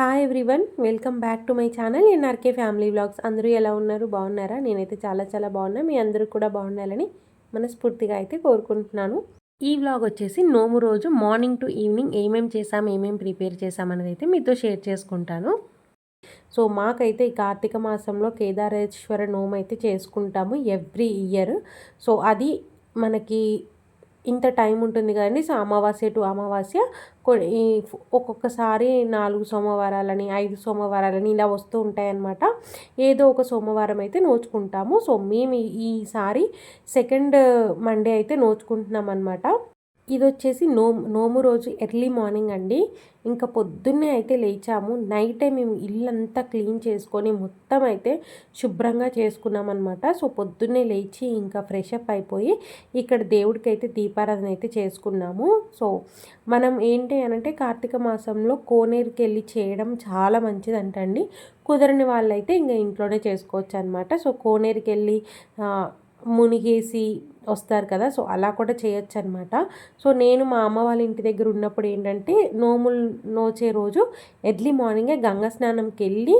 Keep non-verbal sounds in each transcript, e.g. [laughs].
Hi everyone welcome back to my channel NRK family vlogs అందరూ ఎలా ఉన్నారు? బాగున్నారా? నేనైతే చాలా చాలా బాగున్నా. మీ అందరూ కూడా బాగుండాలని మనస్ఫూర్తిగా అయితే కోరుకుంటున్నాను. ఈ వ్లాగ్ వచ్చేసి నోము రోజు మార్నింగ్ టు ఈవినింగ్ ఏమేం చేసాం ఏమేం ప్రిపేర్ చేసామనేది అయితే మీతో షేర్ చేసుకుంటాను. సో మాకైతే ఈ కార్తీక మాసంలో కేదారేశ్వర నోము అయితే చేసుకుంటాము ఎవ్రీ ఇయర్ సో అది మనకి ఇంత టైం ఉంటుంది కదండి. సో అమావాస్య టు అమావాస్య ఒక్కొక్కసారి నాలుగు సోమవారాలని ఐదు సోమవారాలని ఇలా వస్తూ ఉంటాయన్నమాట. ఏదో ఒక సోమవారం అయితే నోచుకుంటాము. సో మేము ఈసారి సెకండ్ మండే అయితే నోచుకుంటున్నాం అనమాట ఇది వచ్చేసి నోము నోము రోజు ఎర్లీ మార్నింగ్ అండి. ఇంకా పొద్దున్నే అయితే లేచాము. నైటే మేము ఇల్లంతా క్లీన్ చేసుకొని మొత్తం అయితే శుభ్రంగా చేసుకున్నాం అనమాట సో పొద్దున్నే లేచి ఇంకా ఫ్రెష్ అప్ అయిపోయి ఇక్కడ దేవుడికి అయితే దీపారాధన అయితే చేసుకున్నాము. సో మనం ఏంటి అనంటే కార్తీక మాసంలో కోనేరుకి వెళ్ళి చేయడం చాలా మంచిదంటండి. కుదరని వాళ్ళైతే ఇంకా ఇంట్లోనే చేసుకోవచ్చు అనమాట సో కోనేరుకి వెళ్ళి మునిగేసి వస్తారు కదా సో అలా కూడా చేయొచ్చు అనమాట సో నేను మా అమ్మ వాళ్ళ ఇంటి దగ్గర ఉన్నప్పుడు ఏంటంటే నోములు నోచే రోజు ఎర్లీ మార్నింగే గంగ స్నానంకి వెళ్ళి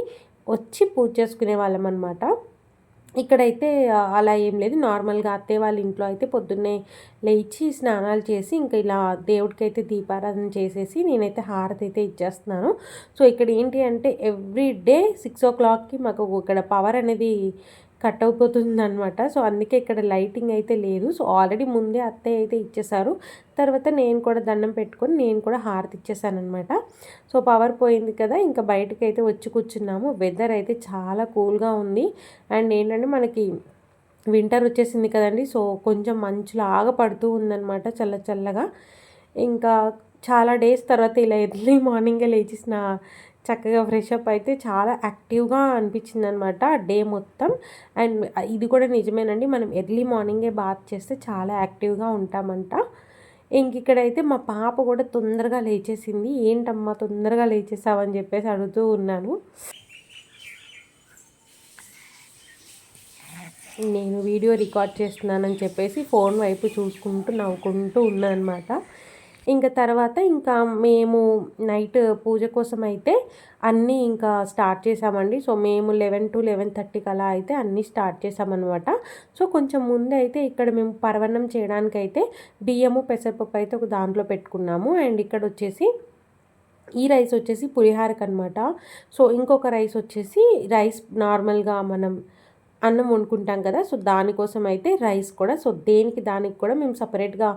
వచ్చి పూజ చేసుకునే వాళ్ళం అనమాట ఇక్కడైతే అలా ఏం లేదు. నార్మల్గా అత్తయ్య వాళ్ళ ఇంట్లో అయితే పొద్దున్నే లేచి స్నానాలు చేసి ఇంకా ఇలా దేవుడికి అయితే దీపారాధన చేసేసి నేనైతే హారతి అయితే ఇచ్చేస్తున్నాను. సో ఇక్కడ ఏంటి అంటే ఎవ్రీ డే సిక్స్ ఓ క్లాక్కి మాకు ఇక్కడ పవర్ అనేది కట్ అయిపోతుంది అనమాట సో అందుకే ఇక్కడ లైటింగ్ అయితే లేదు. సో ఆల్రెడీ ముందే అత్తయ్య అయితే ఇచ్చేసారు. తర్వాత నేను కూడా దండం పెట్టుకొని నేను కూడా హారతి ఇచ్చేసానమాట సో పవర్ పోయింది కదా ఇంకా బయటకు అయితే వచ్చి కూర్చున్నాము. వెదర్ అయితే చాలా కూల్గా ఉంది. అండ్ ఏంటంటే మనకి వింటర్ వచ్చేసింది కదండి. సో కొంచెం మంచులాగా పడుతూ ఉందన్నమాట చల్ల చల్లగా. ఇంకా చాలా డేస్ తర్వాత ఇలా ఎర్లీ మార్నింగే లేచేసిన చక్కగా ఫ్రెష్ అప్ అయితే చాలా యాక్టివ్గా అనిపించింది అనమాట డే మొత్తం. అండ్ ఇది కూడా నిజమేనండి మనం ఎర్లీ మార్నింగే బాత్ చేస్తే చాలా యాక్టివ్గా ఉంటామంట. ఇంక ఇక్కడైతే మా పాప కూడా తొందరగా లేచేసింది. ఏంటమ్మా తొందరగా లేచేసావని చెప్పేసి అడుగుతూ ఉన్నాను. నేను వీడియో రికార్డ్ చేస్తున్నానని చెప్పేసి ఫోన్ వైపు చూసుకుంటూ నవ్వుకుంటూ ఉన్నాను అనమాట ఇంకా తర్వాత ఇంకా మేము నైట్ పూజ కోసం అయితే అన్నీ ఇంకా స్టార్ట్ చేసామండి. సో మేము లెవెన్ టు లెవెన్ థర్టీకి అలా అయితే అన్నీ స్టార్ట్ చేసామన్నమాట. సో కొంచెం ముందే అయితే ఇక్కడ మేము పర్వణం చేయడానికి అయితే బియ్యము పెసరపప్పు అయితే ఒక దాంట్లో పెట్టుకున్నాము. అండ్ ఇక్కడ వచ్చేసి ఈ రైస్ వచ్చేసి పులిహారకు అనమాట సో ఇంకొక రైస్ వచ్చేసి రైస్ నార్మల్గా మనం అన్నం వండుకుంటాం కదా సో దానికోసం అయితే రైస్ కూడా సో దేనికి దానికి కూడా మేము సపరేట్గా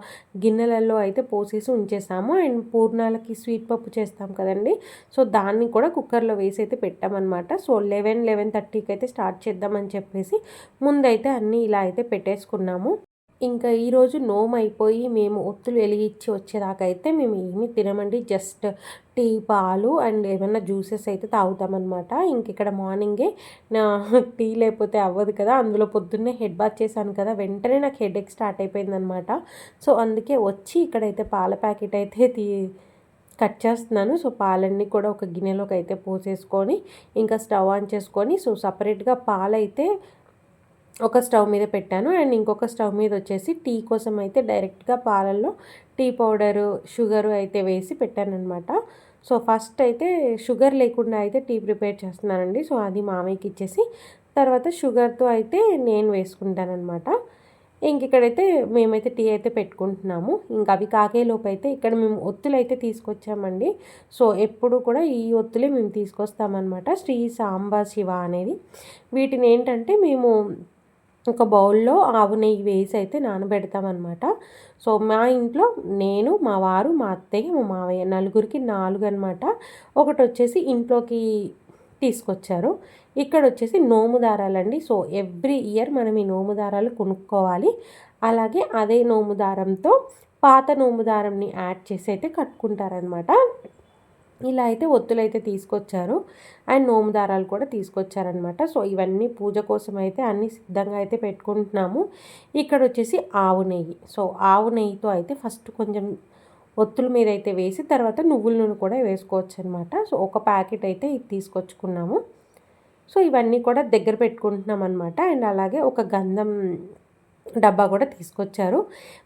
గిన్నెలలో అయితే పోసేసి ఉంచేసాము. అండ్ పూర్ణాలకి స్వీట్ పప్పు చేస్తాం కదండి సో దాన్ని కూడా కుక్కర్లో వేసి అయితే పెట్టామన్నమాట. సో లెవెన్ లెవెన్ థర్టీకి అయితే స్టార్ట్ చేద్దామని చెప్పేసి ముందైతే అన్నీ ఇలా అయితే పెట్టేసుకున్నాము. ఇంకా ఈరోజు నోమ్ అయిపోయి మేము ఒత్తులు వెలిగించి వచ్చేదాకైతే మేము ఏమీ తినమండి. జస్ట్ టీ పాలు అండ్ ఏమైనా జ్యూసెస్ అయితే తాగుతామన్నమాట. ఇంక ఇక్కడ మార్నింగే నా టీ లేకపోతే అవ్వదు కదా. అందులో పొద్దున్నే హెడ్ బాత్ చేశాను కదా. వెంటనే నాకు హెడ్ ఎక్ స్టార్ట్ అయిపోయిందనమాట సో అందుకే వచ్చి ఇక్కడైతే పాల ప్యాకెట్ అయితే తీ కట్ చేస్తున్నాను. సో పాలన్నీ కూడా ఒక గిన్నెలోకి అయితే పోసేసుకొని ఇంకా స్టవ్ ఆన్ చేసుకొని సో సపరేట్గా పాలైతే ఒక స్టవ్ మీద పెట్టాను. అండ్ ఇంకొక స్టవ్ మీద వచ్చేసి టీ కోసం అయితే డైరెక్ట్గా పాలల్లో టీ పౌడరు షుగరు అయితే వేసి పెట్టాను అనమాట సో ఫస్ట్ అయితే షుగర్ లేకుండా అయితే టీ ప్రిపేర్ చేస్తున్నానండి. సో అది మామయ్యకి ఇచ్చేసి తర్వాత షుగర్తో అయితే నేను వేసుకుంటానమాట ఇంక ఇక్కడైతే మేమైతే టీ అయితే పెట్టుకుంటున్నాము. ఇంకా అవి కాకేలోపు అయితే ఇక్కడ మేము ఒత్తులు అయితే తీసుకొచ్చామండి. సో ఎప్పుడు కూడా ఈ ఒత్తులే మేము తీసుకొస్తామన్నమాట. శ్రీ సాంబా శివ అనేది. వీటిని ఏంటంటే మేము ఒక బౌల్లో ఆవు నెయ్యి వేసి అయితే నానబెడతామన్నమాట. సో మా ఇంట్లో నేను మా వారు మా అత్తయ్య మా మావయ్య నలుగురికి నాలుగు అనమాట ఒకటి వచ్చేసి ఇంట్లోకి తీసుకొచ్చారు. ఇక్కడ వచ్చేసి నోము దారాలండి. సో ఎవ్రీ ఇయర్ మనం ఈ నోము దారాలు కొనుక్కోవాలి. అలాగే అదే నోము దారంతో పాత నోము దారంని యాడ్ చేసి అయితే కట్టుకుంటారనమాట ఇలా అయితే ఒత్తులు అయితే తీసుకొచ్చారు. అండ్ నోము దారాలు కూడా తీసుకొచ్చారనమాట సో ఇవన్నీ పూజ కోసం అయితే అన్నీ సిద్ధంగా అయితే పెట్టుకుంటున్నాము. ఇక్కడ వచ్చేసి ఆవు నెయ్యి. సో ఆవు నెయ్యితో అయితే ఫస్ట్ కొంచెం ఒత్తుల మీద అయితే వేసి తర్వాత నువ్వుల నూనె కూడా వేసుకోవచ్చు అనమాట సో ఒక ప్యాకెట్ అయితే ఇది తీసుకొచ్చుకున్నాము. సో ఇవన్నీ కూడా దగ్గర పెట్టుకుంటున్నాం అనమాట అండ్ అలాగే ఒక గంధం డబ్బా కూడా తీసుకొచ్చారు.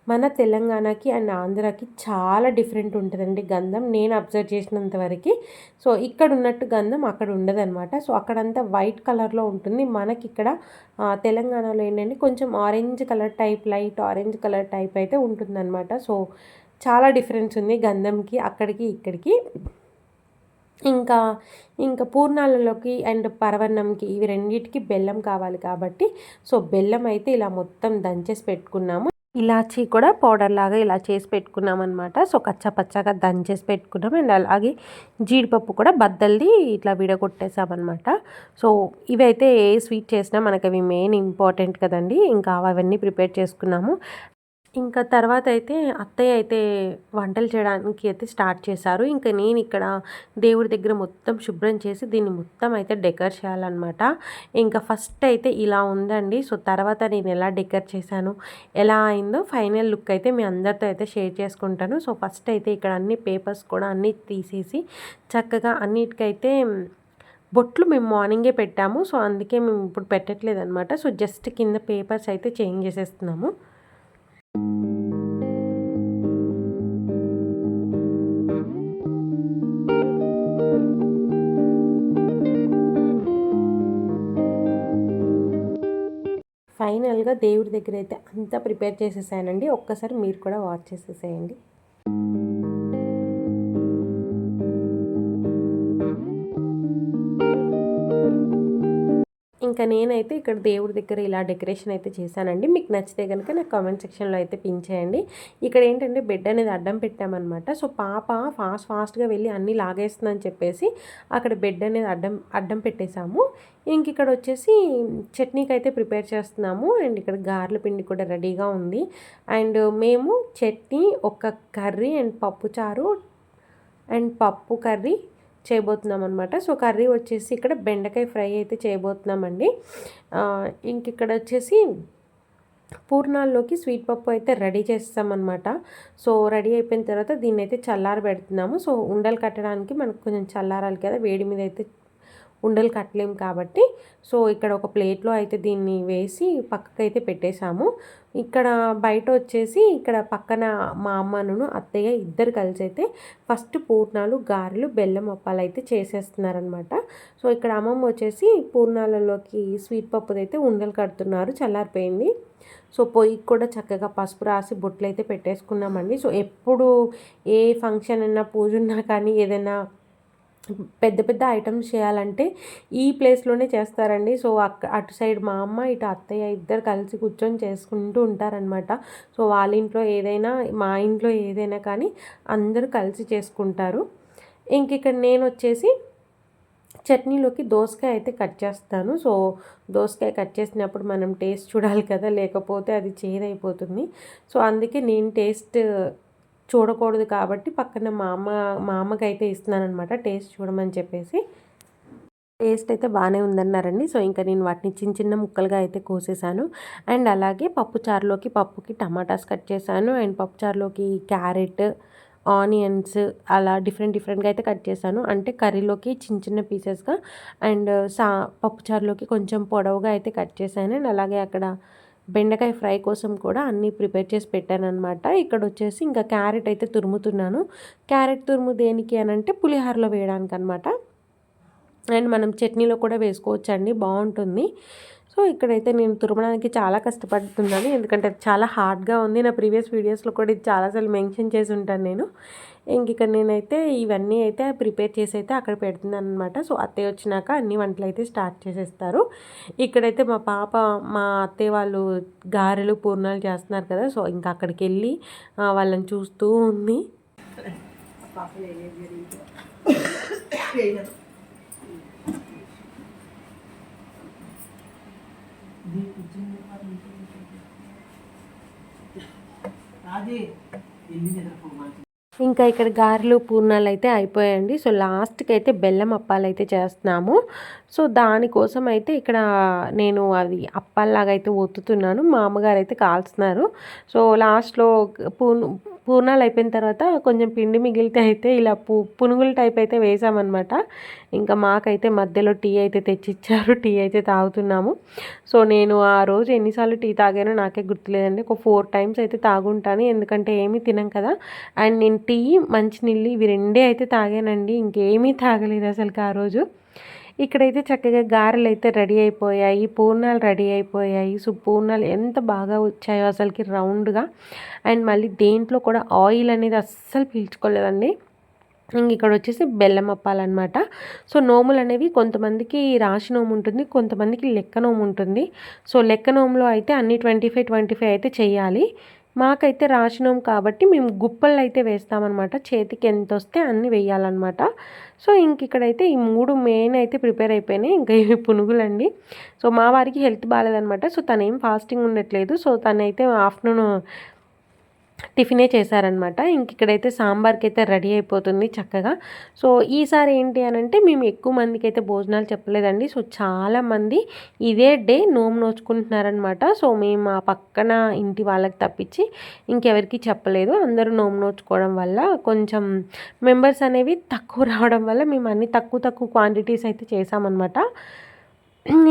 మన తెలంగాణకి అండ్ ఆంధ్రాకి చాలా డిఫరెంట్ ఉంటుందండి గంధం. నేను అబ్జర్వ్ చేసినంత వరకు. సో ఇక్కడ ఉన్నట్టు గంధం అక్కడ ఉండదన్నమాట. సో అక్కడంతా వైట్ కలర్లో ఉంటుంది. మనకి ఇక్కడ తెలంగాణలో ఏంటంటే కొంచెం orange colour type light orange colour type అయితే ఉంటుందన్నమాట. సో చాలా డిఫరెన్స్ ఉంది గంధంకి అక్కడికి ఇక్కడికి. ఇంకా ఇంకా పూర్ణాలలోకి అండ్ పరవన్నంకి ఇవి రెండింటికి బెల్లం కావాలి కాబట్టి సో బెల్లం అయితే ఇలా మొత్తం దంచేసి పెట్టుకున్నాము. ఇలాచీ కూడా పౌడర్ లాగా ఇలా చేసి పెట్టుకున్నాం అనమాట సో కచ్చా పచ్చగా దంచేసి పెట్టుకున్నాం. అండ్ అలాగే జీడిపప్పు కూడా బద్దల్ది ఇట్లా విడగొట్టేసామన్నమాట సో ఇవైతే ఏ స్వీట్ చేసినా మనకి అవి మెయిన్ ఇంపార్టెంట్ కదండి. ఇంకా అవన్నీ ప్రిపేర్ చేసుకున్నాము. ఇంకా తర్వాత అయితే అత్తయ్య అయితే వంటలు చేయడానికి అయితే స్టార్ట్ చేశారు. ఇంకా నేను ఇక్కడ దేవుడి దగ్గర మొత్తం శుభ్రం చేసి దీన్ని మొత్తం అయితే డెకర్ చేయాలన్నమాట. ఇంకా ఫస్ట్ అయితే ఇలా ఉందండి. సో తర్వాత నేను ఎలా డెకర్ చేశాను ఎలా అయిందో ఫైనల్ లుక్ అయితే మీ అందరితో అయితే షేర్ చేసుకుంటాను. సో ఫస్ట్ అయితే ఇక్కడ అన్ని పేపర్స్ కూడా అన్నీ తీసేసి చక్కగా అన్నిటికైతే బొట్లు మేము మార్నింగే పెట్టాము. సో అందుకే మేము ఇప్పుడు పెట్టట్లేదు అనమాట సో జస్ట్ కింద పేపర్స్ అయితే చేంజ్ చేసేస్తున్నాము. ఫైనల్గా దేవుడి దగ్గర అయితే అంతా ప్రిపేర్ చేసేసానండి. ఒక్కసారి మీరు కూడా వాచ్ చేసేసేయండి. ఇంకా నేనైతే ఇక్కడ దేవుడి దగ్గర ఇలా డెకరేషన్ అయితే చేశానండి. మీకు నచ్చితే కనుక నాకు కామెంట్ సెక్షన్లో అయితే పిన్ చేయండి. ఇక్కడ ఏంటంటే బెడ్ అనేది అడ్డం పెట్టామన్నమాట. సో పాప ఫాస్ట్ ఫాస్ట్గా వెళ్ళి అన్నీ లాగేస్తుందని చెప్పేసి అక్కడ బెడ్ అనేది అడ్డం అడ్డం పెట్టేశాము. ఇంక ఇక్కడ వచ్చేసి చట్నీకి అయితే ప్రిపేర్ చేస్తున్నాము. అండ్ ఇక్కడ గార్ల పిండి కూడా రెడీగా ఉంది. అండ్ మేము చట్నీ ఒక కర్రీ అండ్ పప్పు చారు అండ్ పప్పు కర్రీ చేయబోతున్నాం అనమాట సో కర్రీ వచ్చేసి ఇక్కడ బెండకాయ ఫ్రై అయితే చేయబోతున్నామండి. ఇంక ఇక్కడ వచ్చేసి పూర్ణాల్లోకి స్వీట్ పప్పు అయితే రెడీ చేస్తామన్నమాట. సో రెడీ అయిపోయిన తర్వాత దీన్ని అయితే చల్లార పెడుతున్నాము సో ఉండలు కట్టడానికి మనకు కొంచెం చల్లారాలి కదా వేడి మీద అయితే ఉండలు కట్టలేము కాబట్టి సో ఇక్కడ ఒక ప్లేట్లో అయితే దీన్ని వేసి పక్కకైతే పెట్టేశాము. ఇక్కడ బయట వచ్చేసి ఇక్కడ పక్కన మా అమ్మను అత్తయ్య ఇద్దరు కలిసి అయితే ఫస్ట్ పూర్ణాలు గారెలు బెల్లం అప్పాలు అయితే చేసేస్తున్నారనమాట సో ఇక్కడ అమ్మమ్మ వచ్చేసి పూర్ణాలలోకి స్వీట్ పప్పుది అయితే ఉండలు కడుతున్నారు చల్లారిపోయింది. సో పొయ్యికి కూడా చక్కగా పసుపు రాసి బొట్లు అయితే పెట్టేసుకున్నామండి. సో ఎప్పుడు ఏ ఫంక్షన్ అయినా పూజ ఉన్నా కానీ ఏదైనా పెద్ద పెద్ద ఐటమ్స్ చేయాలంటే ఈ ప్లేస్లోనే చేస్తారండి. సో అక్క అటు సైడ్ మా అమ్మ ఇటు అత్తయ్య ఇద్దరు కలిసి కూర్చొని చేసుకుంటూ ఉంటారనమాట సో వాళ్ళ ఇంట్లో ఏదైనా మా ఇంట్లో ఏదైనా కానీ అందరూ కలిసి చేసుకుంటారు. ఇంక ఇక్కడ నేను వచ్చేసి చట్నీలోకి దోసకాయ అయితే కట్ చేస్తాను. సో దోసకాయ కట్ చేసినప్పుడు మనం టేస్ట్ చూడాలి కదా లేకపోతే అది చేదైపోతుంది. సో అందుకే నేను టేస్ట్ చూడకూడదు కాబట్టి పక్కన మా అమ్మ మా అమ్మకి అయితే ఇస్తున్నానమాట టేస్ట్ చూడమని చెప్పేసి. టేస్ట్ అయితే బాగానే ఉందన్నారండి. సో ఇంకా నేను వాటిని చిన్న చిన్న ముక్కలుగా అయితే కోసేసాను. అండ్ అలాగే పప్పు చారులోకి పప్పుకి టమాటాస్ కట్ చేశాను. అండ్ పప్పు చారులోకి క్యారెట్ ఆనియన్స్ అలా డిఫరెంట్ డిఫరెంట్గా అయితే కట్ చేశాను. అంటే కర్రీలోకి చిన్న చిన్న పీసెస్గా అండ్ సా పప్పుచారులోకి కొంచెం పొడవుగా అయితే కట్ చేశాను. అండ్ అలాగే అక్కడ బెండకాయ ఫ్రై కోసం కూడా అన్నీ ప్రిపేర్ చేసి పెట్టాను అనమాట ఇక్కడ వచ్చేసి ఇంకా క్యారెట్ అయితే తురుముతున్నాను. క్యారెట్ తురుము దేనికి అని అంటే పులిహోరలో వేయడానికి అనమాట అండ్ మనం చట్నీలో కూడా వేసుకోవచ్చండి బాగుంటుంది. సో ఇక్కడైతే నేను తురమడానికి చాలా కష్టపడుతున్నాను. ఎందుకంటే చాలా హార్డ్గా ఉంది. నా ప్రీవియస్ వీడియోస్లో కూడా ఇది చాలాసార్లు మెన్షన్ చేసి ఉంటాను నేను. ఇంక ఇక్కడ నేనైతే ఇవన్నీ అయితే ప్రిపేర్ చేసి అయితే అక్కడ పెడుతున్నాను అనమాట సో అత్తయ్య వచ్చినాక అన్ని వంటలు అయితే స్టార్ట్ చేసేస్తారు. ఇక్కడైతే మా పాప మా అత్తయ్య వాళ్ళు గారెలు పూర్ణాలు చేస్తున్నారు కదా. సో ఇంకా అక్కడికి వెళ్ళి వాళ్ళని చూస్తూ ఉంది. [coughs] ఇంకా ఇక్కడ గారెలు పూర్ణాలు అయితే అయిపోయాయండి. సో లాస్ట్కి అయితే బెల్లం అప్పాలు అయితే చేస్తున్నాము. సో దానికోసం అయితే ఇక్కడ నేను అది అప్పాల్లాగా అయితే ఒత్తుతున్నాను. మా అమ్మగారు అయితే కాల్స్తున్నారు. సో లాస్ట్లో పూర్ణ పూర్ణాలు అయిపోయిన తర్వాత కొంచెం పిండి మిగిలితే అయితే ఇలా పు పునుగుల టైప్ అయితే వేసామన్నమాట. ఇంకా మాకైతే మధ్యలో టీ అయితే తెచ్చిచ్చారు. టీ అయితే తాగుతున్నాము. సో నేను ఆ రోజు ఎన్నిసార్లు టీ తాగానో నాకే గుర్తులేదండి. ఒక ఫోర్ టైమ్స్ అయితే తాగుంటాను. ఎందుకంటే ఏమీ తినం కదా. అండ్ నేను టీ మంచినీళ్ళు ఇవి రెండే అయితే తాగానండి. ఇంకేమీ తాగలేదు అసలుకి ఆ రోజు. ఇక్కడైతే చక్కగా గారెలు అయితే రెడీ అయిపోయాయి పూర్ణాలు రెడీ అయిపోయాయి. సో పూర్ణాలు ఎంత బాగా వచ్చాయో అసలుకి రౌండ్గా. అండ్ మళ్ళీ దేంట్లో కూడా ఆయిల్ అనేది అస్సలు పీల్చుకోలేదండి. ఇంక ఇక్కడ వచ్చేసి బెల్లం అప్పాలన్నమాట. సో నోములు అనేవి కొంతమందికి రాశి నోము ఉంటుంది కొంతమందికి లెక్క నోము ఉంటుంది. సో లెక్క నోములో అయితే అన్ని ట్వంటీ ఫైవ్ ట్వంటీ ఫైవ్ అయితే చేయాలి. మాకైతే రాసినాం కాబట్టి మేము గుప్పలు అయితే వేస్తామన్నమాట. చేతికి ఎంత వస్తే అన్నీ వేయాలన్నమాట. సో ఇంక ఇక్కడైతే ఈ మూడు మెయిన్ అయితే ప్రిపేర్ అయిపోయినాయి. ఇంకా ఇవి పునుగులండి. సో మా వారికి హెల్త్ బాగాలేదనమాట సో తను ఏం ఫాస్టింగ్ ఉండట్లేదు. సో తనైతే ఆఫ్టర్నూన్ టిఫినే చేశారనమాట. ఇంక ఇక్కడైతే సాంబార్కి అయితే రెడీ అయిపోతుంది చక్కగా. సో ఈసారి ఏంటి అని అంటే మేము ఎక్కువ మందికి అయితే భోజనాలు చెప్పలేదండి. సో చాలామంది ఇదే డే నోము నోచుకుంటున్నారనమాట. సో మేము మా పక్కన ఇంటి వాళ్ళకి తప్పించి ఇంకెవరికి చెప్పలేదు. అందరూ నోము నోచుకోవడం వల్ల కొంచెం మెంబర్స్ అనేవి తక్కువ రావడం వల్ల మేము అన్ని తక్కువ తక్కువ క్వాంటిటీస్ అయితే చేసామన్నమాట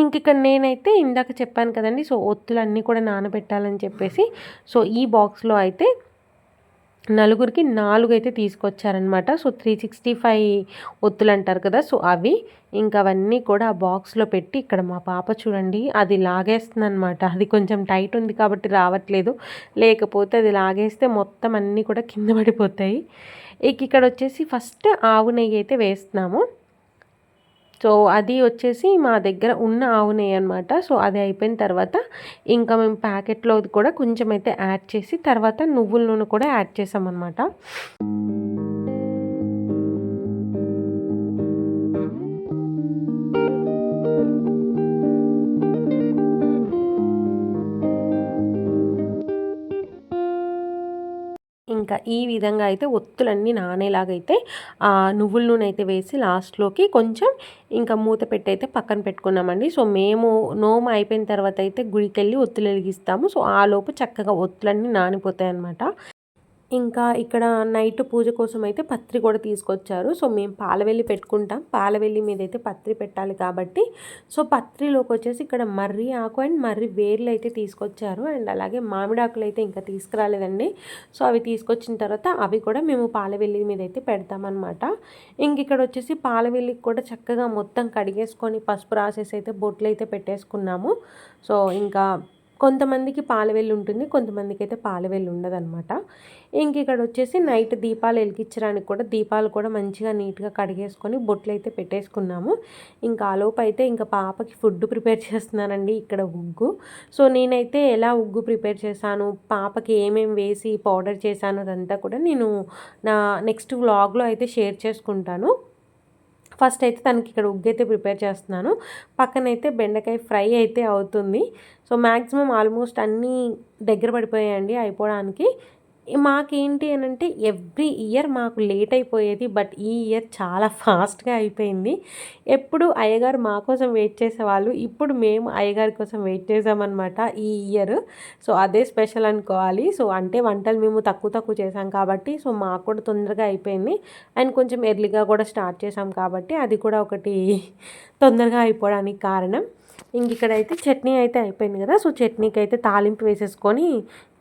ఇంక ఇక్కడ నేనైతే ఇందాక చెప్పాను కదండి సో ఒత్తులు అన్నీ కూడా నానబెట్టాలని చెప్పేసి సో ఈ బాక్స్లో అయితే నలుగురికి నాలుగు అయితే తీసుకొచ్చారనమాట సో త్రీ సిక్స్టీ ఫైవ్ ఒత్తులు అంటారు కదా సో అవి ఇంకా అవన్నీ కూడా ఆ బాక్స్లో పెట్టి ఇక్కడ మా పాప చూడండి అది లాగేస్తుందనమాట అది కొంచెం టైట్ ఉంది కాబట్టి రావట్లేదు. లేకపోతే అది లాగేస్తే మొత్తం అన్నీ కూడా కింద పడిపోతాయి. ఇక ఇక్కడ వచ్చేసి ఫస్ట్ ఆవు నెయ్యి అయితే వేస్తున్నాము. సో అది వచ్చేసి మా దగ్గర ఉన్న ఆవు నెయ్యి అనమాట సో అది అయిపోయిన తర్వాత ఇంకా మేము ప్యాకెట్లో కూడా కొంచెం అయితే యాడ్ చేసి తర్వాత నువ్వుల నూనె కూడా యాడ్ చేసామన్నమాట. ఇంకా ఈ విధంగా అయితే ఒత్తులన్నీ నానేలాగైతే నువ్వుల నూనె అయితే వేసి లాస్ట్లోకి కొంచెం ఇంకా మూత పెట్టి అయితే పక్కన పెట్టుకున్నామండి. సో మేము నోము అయిపోయిన తర్వాత అయితే గుడికి వెళ్ళి ఒత్తులు వెలిగిస్తాము. సో ఆ లోపు చక్కగా ఒత్తులన్నీ నానిపోతాయి అన్నమాట ఇంకా ఇక్కడ నైట్ పూజ కోసం అయితే పత్రి కూడా తీసుకొచ్చారు. సో మేము పాలవెల్లి పెట్టుకుంటాం. పాలవెల్లి మీద అయితే పత్రి పెట్టాలి కాబట్టి. సో పత్రిలోకి వచ్చేసి ఇక్కడ మర్రి ఆకు అండ్ మర్రి వేర్లు అయితే తీసుకొచ్చారు. అండ్ అలాగే మామిడాకులు అయితే ఇంకా తీసుకురాలేదండి. సో అవి తీసుకొచ్చిన తర్వాత అవి కూడా మేము పాలవెల్లి మీద అయితే పెడతామన్నమాట. ఇంక ఇక్కడ వచ్చేసి పాలవెల్లికి కూడా చక్కగా మొత్తం కడిగేసుకొని పసుపు రాసేసి అయితే బొట్లు అయితే పెట్టేసుకున్నాము. సో ఇంకా కొంతమందికి పాలవెల్లి ఉంటుంది కొంతమందికి అయితే పాలవెల్లి ఉండదనమాట ఇంక ఇక్కడ వచ్చేసి నైట్ దీపాలు వెలిగించడానికి కూడా దీపాలు కూడా మంచిగా నీట్గా కడిగేసుకొని బొట్లు అయితే పెట్టేసుకున్నాము. ఇంకా ఆలోపు అయితే ఇంకా పాపకి ఫుడ్ ప్రిపేర్ చేస్తున్నానండి ఇక్కడ ఉగ్గు. సో నేనైతే ఎలా ఉగ్గు ప్రిపేర్ చేశాను పాపకి ఏమేమి వేసి పౌడర్ చేశాను అదంతా కూడా నేను నా నెక్స్ట్ వ్లాగ్లో అయితే షేర్ చేసుకుంటాను. ఫస్ట్ అయితే తనకి ఇక్కడ ఉగ్గు అయితే ప్రిపేర్ చేస్తున్నాను. పక్కనైతే బెండకాయ ఫ్రై అయితే అవుతుంది. సో మ్యాక్సిమం ఆల్మోస్ట్ అన్నీ దగ్గర పడిపోయాయండి అయిపోవడానికి. మాకేంటి అని అంటే ఎవ్రీ ఇయర్ మాకు లేట్ అయిపోయేది బట్ ఈ ఇయర్ చాలా ఫాస్ట్గా అయిపోయింది. ఎప్పుడు అయ్యగారు మా కోసం వెయిట్ చేసేవాళ్ళు ఇప్పుడు మేము అయ్యగారి కోసం వెయిట్ చేసామన్నమాట ఈ ఇయర్. సో అదే స్పెషల్ అనుకోవాలి. సో అంటే వంటలు మేము తక్కువ తక్కువ చేసాం కాబట్టి సో మాకు కూడా తొందరగా అయిపోయింది. అండ్ కొంచెం ఎర్లీగా కూడా స్టార్ట్ చేసాం కాబట్టి అది కూడా ఒకటి తొందరగా అయిపోవడానికి కారణం. ఇంక ఇక్కడైతే చట్నీ అయితే అయిపోయింది కదా సో చట్నీకి అయితే తాలింపు వేసేసుకొని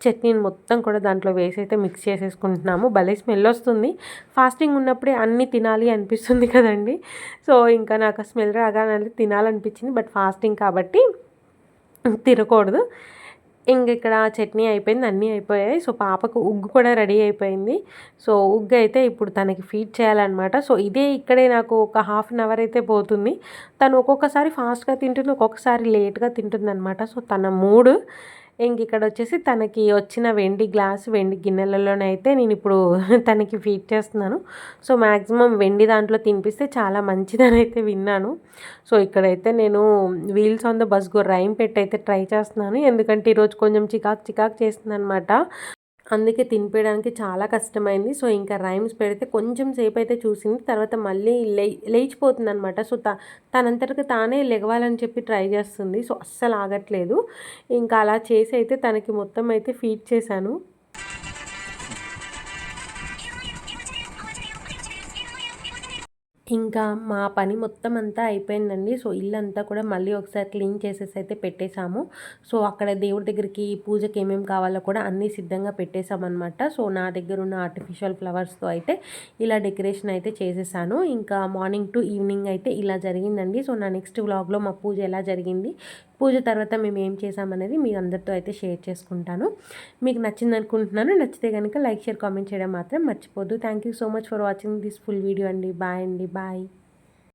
చట్నీని మొత్తం కూడా దాంట్లో వేసి అయితే మిక్స్ చేసేసుకుంటున్నాము. భలే స్మెల్ వస్తుంది. ఫాస్టింగ్ ఉన్నప్పుడే అన్నీ తినాలి అనిపిస్తుంది కదండి. సో ఇంకా నాకు స్మెల్ రాగానే తినాలనిపించింది. బట్ ఫాస్టింగ్ కాబట్టి తినకూడదు. ఇంక ఇక్కడ చట్నీ అయిపోయింది అన్నీ అయిపోయాయి. సో పాపకు ఉగ్గు కూడా రెడీ అయిపోయింది. సో ఉగ్గు అయితే ఇప్పుడు తనకి ఫీడ్ చేయాలన్నమాట. సో ఇదే ఇక్కడే నాకు ఒక హాఫ్ అన్ అవర్ అయితే పోతుంది. తను ఒక్కొక్కసారి ఫాస్ట్గా తింటుంది ఒక్కొక్కసారి లేట్గా తింటుంది అనమాట సో తన మూడు ఇంక ఇక్కడ వచ్చేసి తనకి వచ్చిన వెండి గ్లాస్ వెండి గిన్నెలలోనైతే నేను ఇప్పుడు [laughs] తనకి ఫీడ్ చేస్తున్నాను. సో మ్యాక్సిమం వెండి దాంట్లో తినిపిస్తే చాలా మంచిదని అయితే విన్నాను. సో ఇక్కడైతే నేను wheels on the bus go rhyme పెట్టి అయితే ట్రై చేస్తున్నాను. ఎందుకంటే ఈరోజు కొంచెం చికాక్ చికాక్ చేస్తుంది అనమాట అందుకే తినిపేయడానికి చాలా కష్టమైంది. సో ఇంకా రైమ్స్ పెడితే కొంచెం సేపు అయితే చూసింది. తర్వాత మళ్ళీ లే లేచిపోతుంది అనమాట సో త తనంతటికి తానే లెగవాలని చెప్పి ట్రై చేస్తుంది. సో అస్సలు ఆగట్లేదు. ఇంకా అలా చేసి అయితే తనకి మొత్తం అయితే ఫీడ్ చేశాను. ఇంకా మా పని మొత్తం అంతా అయిపోయిందండి. సో ఇల్లంతా కూడా మళ్ళీ ఒకసారి క్లీన్ చేసేసి అయితే పెట్టేశాము. సో అక్కడ దేవుడి దగ్గరికి పూజకి ఏమేమి కావాలో కూడా అన్నీ సిద్ధంగా పెట్టేశామన్నమాట. సో నా దగ్గర ఉన్న ఆర్టిఫిషియల్ ఫ్లవర్స్తో అయితే ఇలా డెకరేషన్ అయితే చేసేసాను. ఇంకా మార్నింగ్ టు ఈవినింగ్ అయితే ఇలా జరిగిందండి. సో నా నెక్స్ట్ వ్లాగ్లో మా పూజ ఎలా జరిగింది పూజ తర్వాత మేము ఏం చేసామనేది మీ అందరితో అయితే షేర్ చేసుకుంటాను. మీకు నచ్చింది అనుకుంటున్నాను. నచ్చితే కనుక లైక్ షేర్ కామెంట్ చేయడం మాత్రం మర్చిపోద్దు. Thank you so much for watching this full video అండి. బాయ్ అండి. బాయ్